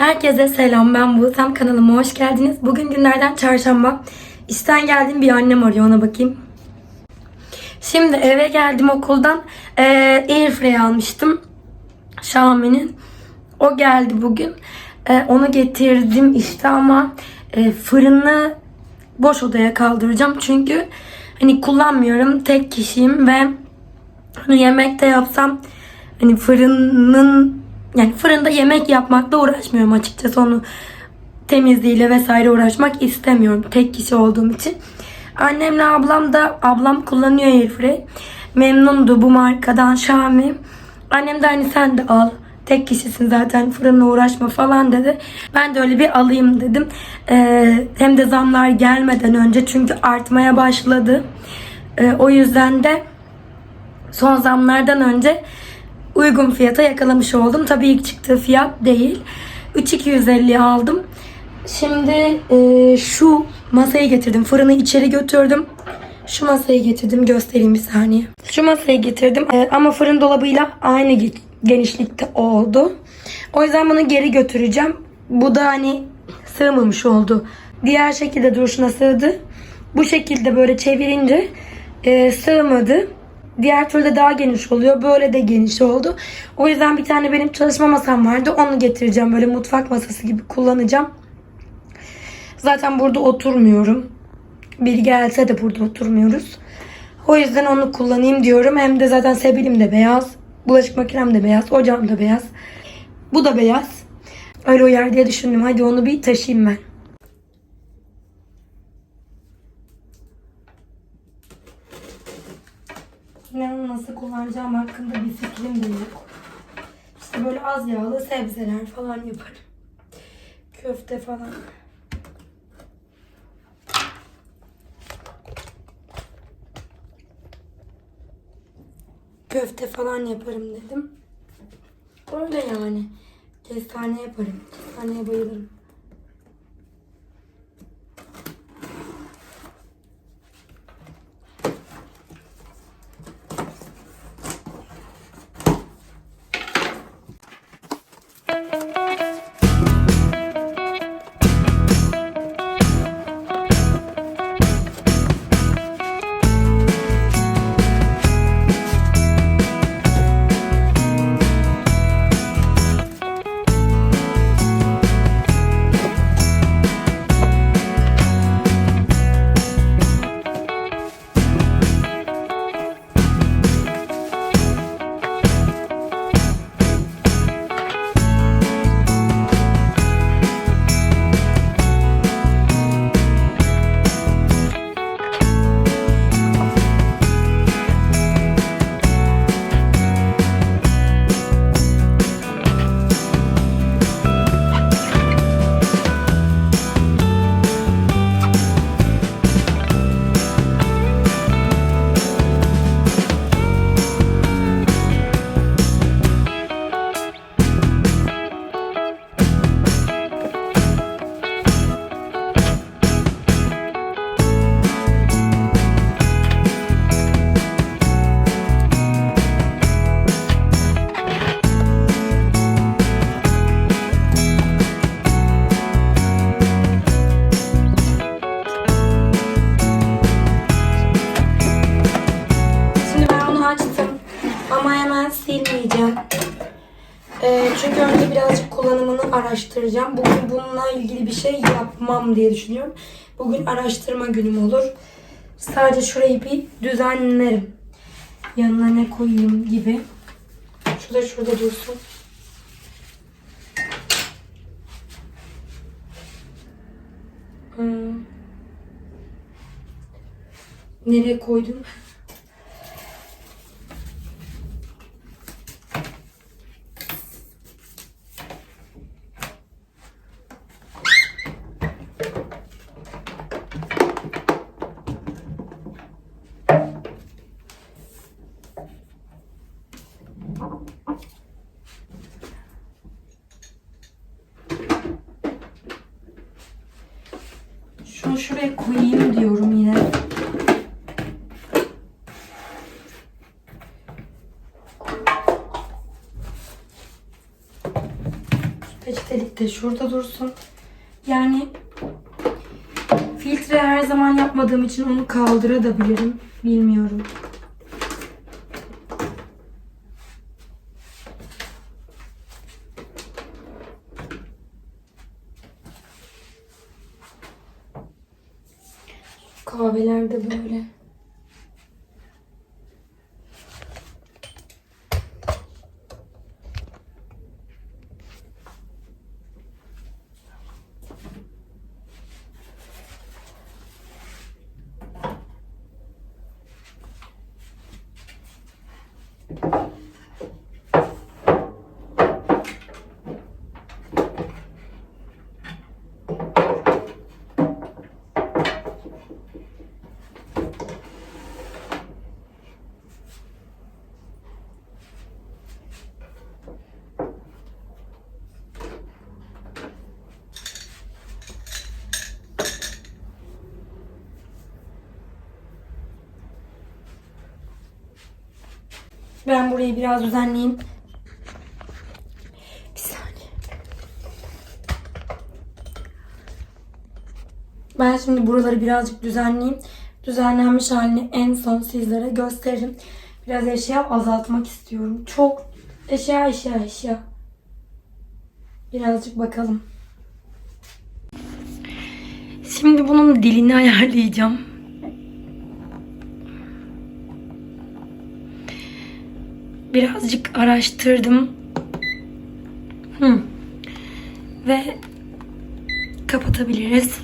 Herkese selam ben Buğsem kanalıma hoş geldiniz. Bugün günlerden çarşamba. İşten geldim bir annem arıyor ona bakayım. Şimdi eve geldim okuldan. Ee, Airfryer almıştım. Xiaomi'nin. O geldi bugün. Ee, onu getirdim işte ama e, fırını boş odaya kaldıracağım. Çünkü hani kullanmıyorum. Tek kişiyim ve hani yemek de yapsam hani fırının yani fırında yemek yapmakla uğraşmıyorum açıkçası onu temizliğiyle vesaire uğraşmak istemiyorum tek kişi olduğum için. Annemle ablam da ablam kullanıyor airfryer. Memnundu bu markadan Xiaomi. Annem de hani sen de al. Tek kişisin zaten fırınla uğraşma falan dedi. Ben de öyle bir alayım dedim. Ee, hem de zamlar gelmeden önce çünkü artmaya başladı. Ee, o yüzden de son zamlardan önce uygun fiyata yakalamış oldum. Tabii ilk çıktığı fiyat değil. 3250 aldım. Şimdi e, şu masayı getirdim. Fırını içeri götürdüm. Şu masayı getirdim. Göstereyim bir saniye. Şu masayı getirdim. E, ama fırın dolabıyla aynı ge- genişlikte oldu. O yüzden bunu geri götüreceğim. Bu da hani sığmamış oldu. Diğer şekilde duruşuna sığdı. Bu şekilde böyle çevirince e, sığmadı. Diğer türlü de daha geniş oluyor. Böyle de geniş oldu. O yüzden bir tane benim çalışma masam vardı. Onu getireceğim. Böyle mutfak masası gibi kullanacağım. Zaten burada oturmuyorum. Biri gelse de burada oturmuyoruz. O yüzden onu kullanayım diyorum. Hem de zaten sebilim de beyaz. Bulaşık makinem de beyaz. Ocağım da beyaz. Bu da beyaz. Öyle uyar diye düşündüm. Hadi onu bir taşıyayım ben. Nasıl kullanacağım hakkında bir fikrim de yok. İşte böyle az yağlı sebzeler falan yaparım. Köfte falan. Köfte falan yaparım dedim. Öyle yani. Kestane yaparım. Kestaneye bayılırım. Kullanımını araştıracağım. Bugün bununla ilgili bir şey yapmam diye düşünüyorum. Bugün araştırma günüm olur. Sadece şurayı bir düzenlerim. Yanına ne koyayım gibi. Şu da şurada dursun. Hmm. Nereye koydum? Şunu şuraya koyayım diyorum yine. Peçetelik de şurada dursun. Yani filtre her zaman yapmadığım için onu kaldırabilirim. Bilmiyorum. Kahveler de böyle. Ben burayı biraz düzenleyeyim. Bir saniye. Ben şimdi buraları birazcık düzenleyeyim. Düzenlenmiş halini en son sizlere gösteririm. Biraz eşya azaltmak istiyorum. Çok eşya eşya eşya. Birazcık bakalım. Şimdi bunun dilini ayarlayacağım. Birazcık araştırdım. Hı. Ve kapatabiliriz.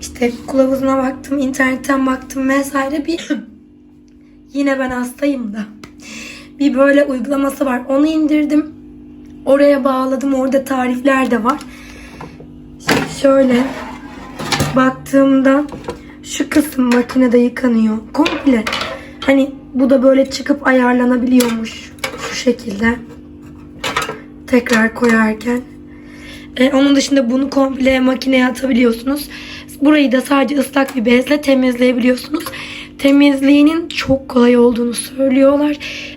İşte kılavuzuna baktım, internetten baktım vesaire bir yine ben hastayım da. Bir böyle uygulaması var. Onu indirdim. Oraya bağladım. Orada tarifler de var. Şöyle baktığımda şu kısım makinede yıkanıyor. Komple. Hani bu da böyle çıkıp ayarlanabiliyormuş. Şu şekilde. Tekrar koyarken. E, onun dışında bunu komple makineye atabiliyorsunuz. Burayı da sadece ıslak bir bezle temizleyebiliyorsunuz. Temizliğinin çok kolay olduğunu söylüyorlar.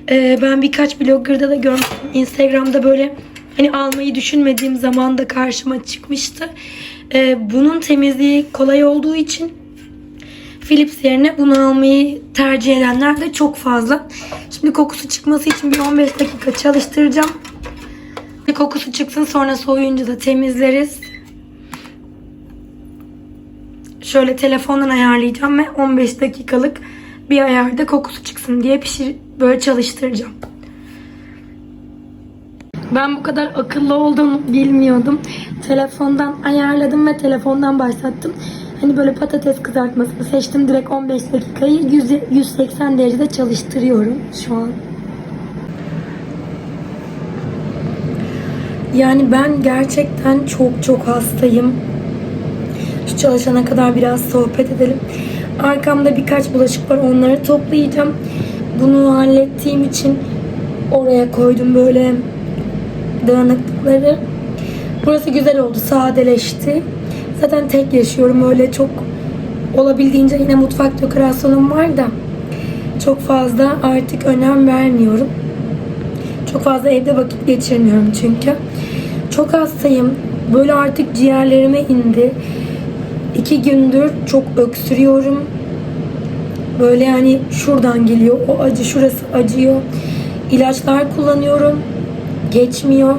E, ben birkaç blogger'da da görmüştüm. Instagram'da böyle hani almayı düşünmediğim zaman da karşıma çıkmıştı. E, bunun temizliği kolay olduğu için Philips yerine bunu almayı tercih edenler de çok fazla. Şimdi kokusu çıkması için bir 15 dakika çalıştıracağım. Kokusu çıksın sonra soğuyunca da temizleriz. Şöyle telefondan ayarlayacağım ve 15 dakikalık bir ayarda kokusu çıksın diye pişir böyle çalıştıracağım. Ben bu kadar akıllı olduğunu bilmiyordum. Telefondan ayarladım ve telefondan başlattım. Hani böyle patates kızartmasını seçtim. Direkt 15 dakikayı 100, 180 derecede çalıştırıyorum şu an. Yani ben gerçekten çok çok hastayım. Şu çalışana kadar biraz sohbet edelim. Arkamda birkaç bulaşık var. Onları toplayacağım. Bunu hallettiğim için oraya koydum böyle dağınıklıkları. Burası güzel oldu. Sadeleşti. Zaten tek yaşıyorum. Öyle çok olabildiğince yine mutfak dekorasyonum var da çok fazla artık önem vermiyorum. Çok fazla evde vakit geçirmiyorum çünkü. Çok hastayım. Böyle artık ciğerlerime indi. İki gündür çok öksürüyorum. Böyle yani şuradan geliyor. O acı şurası acıyor. İlaçlar kullanıyorum. Geçmiyor.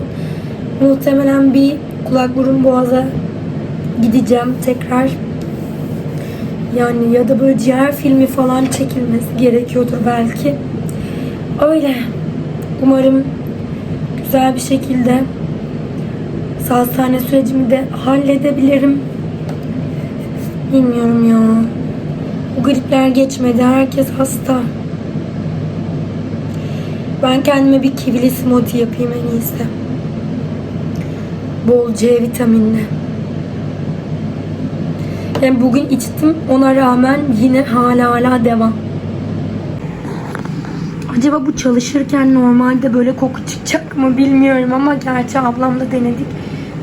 Muhtemelen bir kulak burun boğaza gideceğim tekrar. Yani ya da böyle ciğer filmi falan çekilmesi gerekiyordur belki. Öyle. Umarım güzel bir şekilde hastane sürecimi de halledebilirim. Bilmiyorum ya. Bu gripler geçmedi. Herkes hasta. Ben kendime bir kivili smoothie yapayım en iyisi. Bol C vitaminli. Yani bugün içtim ona rağmen yine hala hala devam. Acaba bu çalışırken normalde böyle koku çıkacak mı bilmiyorum ama gerçi ablamla denedik.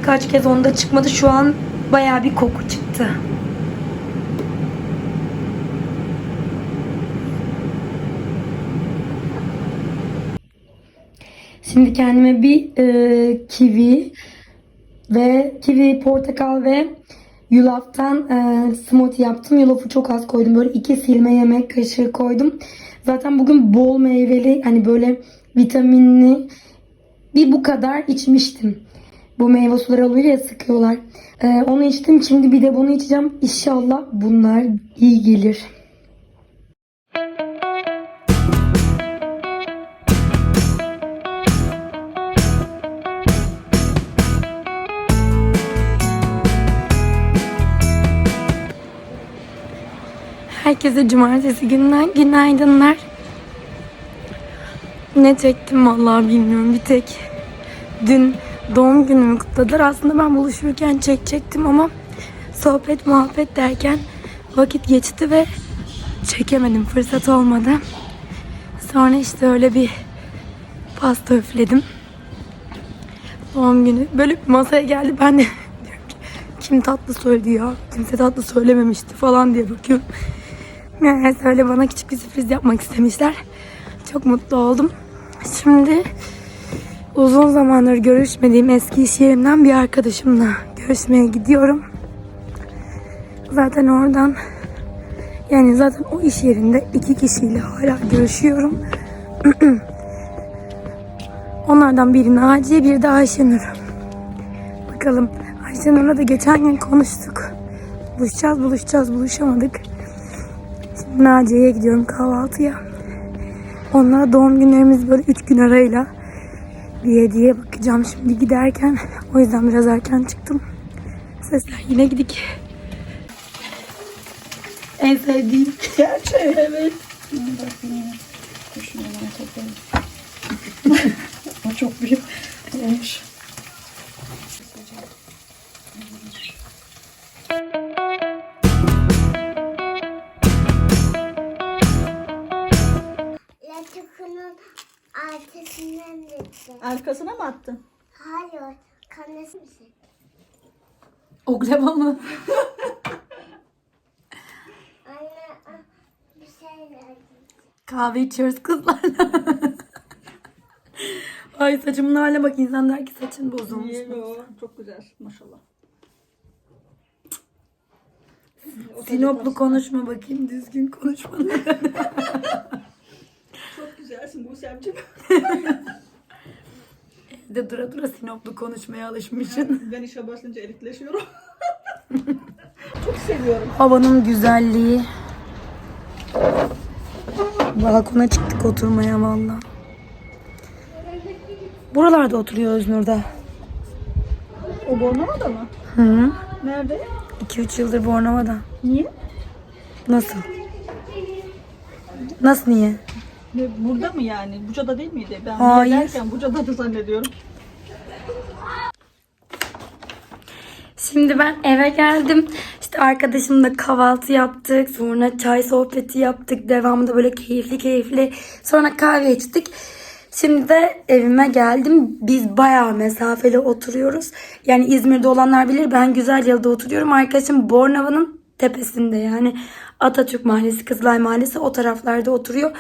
Kaç kez onda çıkmadı. Şu an baya bir koku çıktı. Şimdi kendime bir e, kivi ve kivi, portakal ve yulaftan e, smoothie yaptım. Yulafı çok az koydum. Böyle iki silme yemek kaşığı koydum. Zaten bugün bol meyveli hani böyle vitaminli bir bu kadar içmiştim. Bu meyve suları oluyor ya sıkıyorlar. E, onu içtim. Şimdi bir de bunu içeceğim. İnşallah bunlar iyi gelir. Herkese cumartesi günden günaydınlar. Ne çektim vallahi bilmiyorum. Bir tek dün doğum günümü kutladılar. Aslında ben buluşurken çekecektim ama sohbet muhabbet derken vakit geçti ve çekemedim. Fırsat olmadı. Sonra işte öyle bir pasta üfledim. Doğum günü. Böyle bir masaya geldi. Ben de kim tatlı söyledi ya? Kimse tatlı söylememişti falan diye bakıyorum. Meğerse öyle bana küçük bir sürpriz yapmak istemişler. Çok mutlu oldum. Şimdi uzun zamandır görüşmediğim eski iş yerimden bir arkadaşımla görüşmeye gidiyorum. Zaten oradan yani zaten o iş yerinde iki kişiyle hala görüşüyorum. Onlardan biri Naciye, biri de Ayşenur. Bakalım Ayşenur'la da geçen gün konuştuk. Buluşacağız, buluşacağız, buluşamadık. Naciye'ye gidiyorum kahvaltıya. Onlara doğum günlerimiz böyle üç gün arayla bir hediye bakacağım şimdi giderken. O yüzden biraz erken çıktım. Sesler yine gidik. En sevdiğim. Gerçi evet. o çok büyük olmuş. Arkasına mı attın? Hayır, kanısı mısın? Oklava mı? Anne, ah, bir şey verdim. Kahve içiyoruz kızlarla. Ay saçımın haline bak insan der ki saçın bozulmuş. Yelo. Çok güzel maşallah. Sinoplu konuşma bakayım düzgün konuşma. Çok güzelsin Buse'mciğim. de dura dura Sinoplu konuşmaya alışmışsın. ben işe başlayınca erikleşiyorum. çok seviyorum. Havanın güzelliği. Balkona çıktık oturmaya valla. Buralarda oturuyor Öznur'da. O Bornova'da mı? Hı -hı. Nerede? 2-3 yıldır Bornova'da. Niye? Nasıl? Nasıl niye? Ne, Burada mı yani? Buca'da değil miydi? Ben Hayır. Derken Buca'da da zannediyorum. Şimdi ben eve geldim. İşte arkadaşımla kahvaltı yaptık. Sonra çay sohbeti yaptık. Devamında böyle keyifli keyifli. Sonra kahve içtik. Şimdi de evime geldim. Biz bayağı mesafeli oturuyoruz. Yani İzmir'de olanlar bilir ben Güzelyalı'da oturuyorum. Arkadaşım Bornova'nın tepesinde yani Atatürk Mahallesi, Kızılay Mahallesi o taraflarda oturuyor.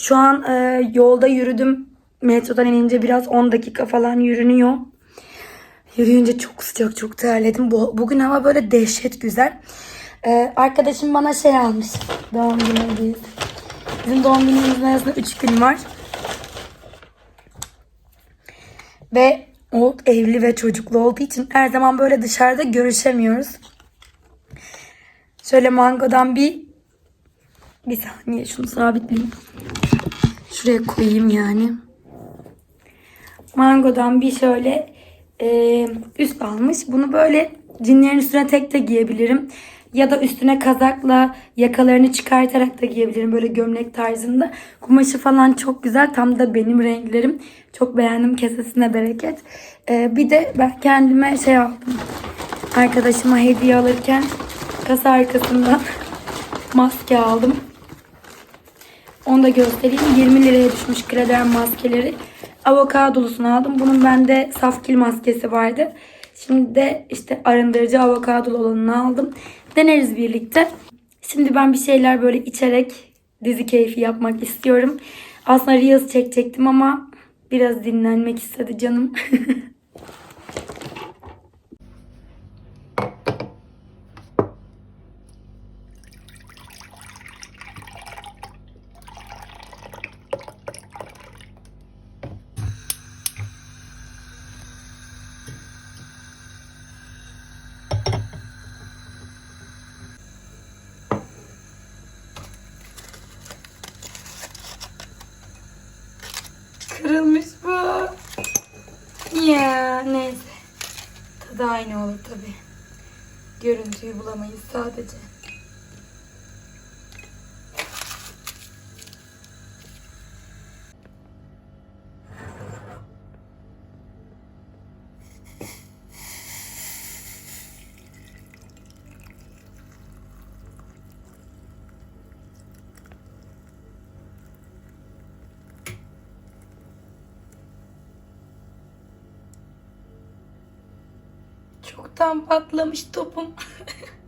Şu an e, yolda yürüdüm. Metrodan inince biraz 10 dakika falan yürünüyor. Yürüyünce çok sıcak, çok terledim. Bu, bugün hava böyle dehşet güzel. Ee, arkadaşım bana şey almış. Doğum günü hediyesi. Bizim doğum günümüzün arasında 3 gün var. Ve o evli ve çocuklu olduğu için her zaman böyle dışarıda görüşemiyoruz. Şöyle mangodan bir bir saniye şunu sabitleyeyim. Şuraya koyayım yani. Mangodan bir şöyle e, üst almış. Bunu böyle cinlerin üstüne tek de giyebilirim. Ya da üstüne kazakla yakalarını çıkartarak da giyebilirim. Böyle gömlek tarzında. Kumaşı falan çok güzel. Tam da benim renklerim. Çok beğendim. Kesesine bereket. E, bir de ben kendime şey aldım. Arkadaşıma hediye alırken kasa arkasından maske aldım. Onu da göstereyim. 20 liraya düşmüş kreder maskeleri. Avokadolusunu aldım. Bunun bende safkil maskesi vardı. Şimdi de işte arındırıcı avokadolu olanını aldım. Deneriz birlikte. Şimdi ben bir şeyler böyle içerek dizi keyfi yapmak istiyorum. Aslında Reels çekecektim ama biraz dinlenmek istedi canım. aynı olur tabi. Görüntüyü bulamayız sadece. Çoktan patlamış topum.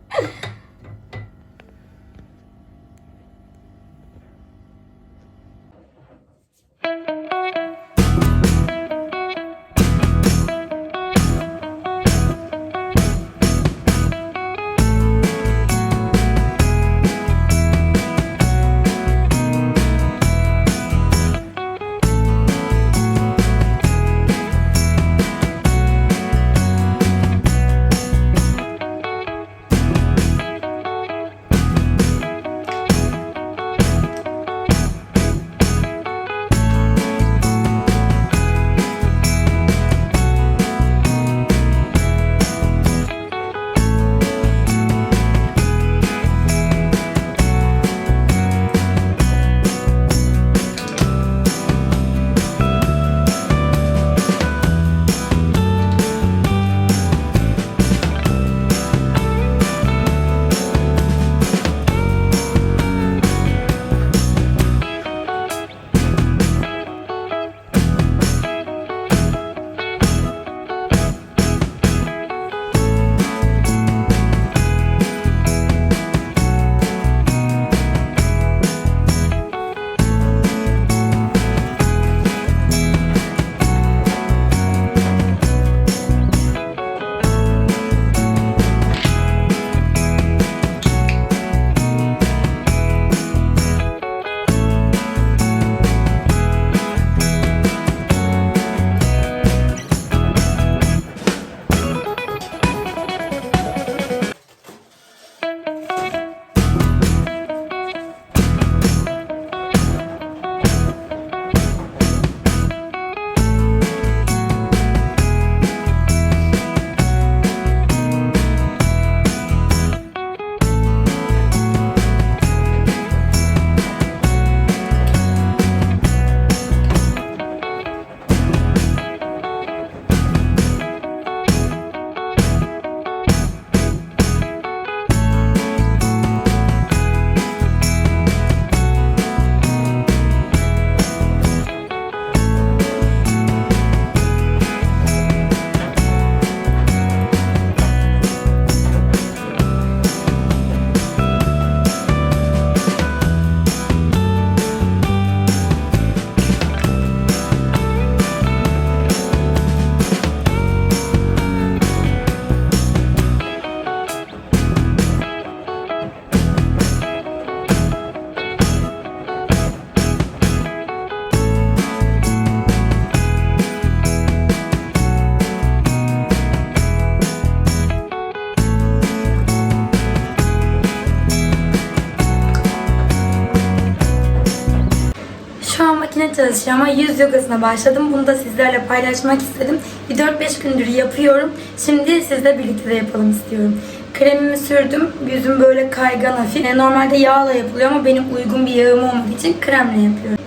ama yüz yogasına başladım. Bunu da sizlerle paylaşmak istedim. Bir 4-5 gündür yapıyorum. Şimdi sizle birlikte de yapalım istiyorum. Kremimi sürdüm. Yüzüm böyle kaygan hafif. Normalde yağla yapılıyor ama benim uygun bir yağım olmadığı için kremle yapıyorum.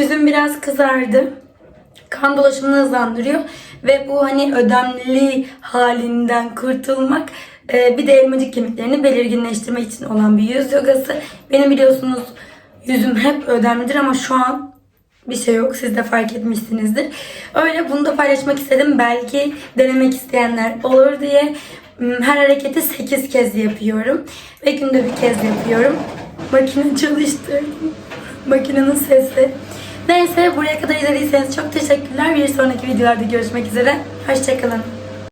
Biraz kızardı. Kan dolaşımını hızlandırıyor. Ve bu hani ödemli halinden kurtulmak e, bir de elmacık kemiklerini belirginleştirmek için olan bir yüz yogası. Benim biliyorsunuz yüzüm hep ödemlidir ama şu an bir şey yok. Siz de fark etmişsinizdir. Öyle bunu da paylaşmak istedim. Belki denemek isteyenler olur diye Hmm, her hareketi 8 kez yapıyorum. Ve günde bir kez yapıyorum. Makine çalıştırdım. Makinenin sesi. Neyse buraya kadar izlediyseniz çok teşekkürler. Bir sonraki videolarda görüşmek üzere. Hoşçakalın.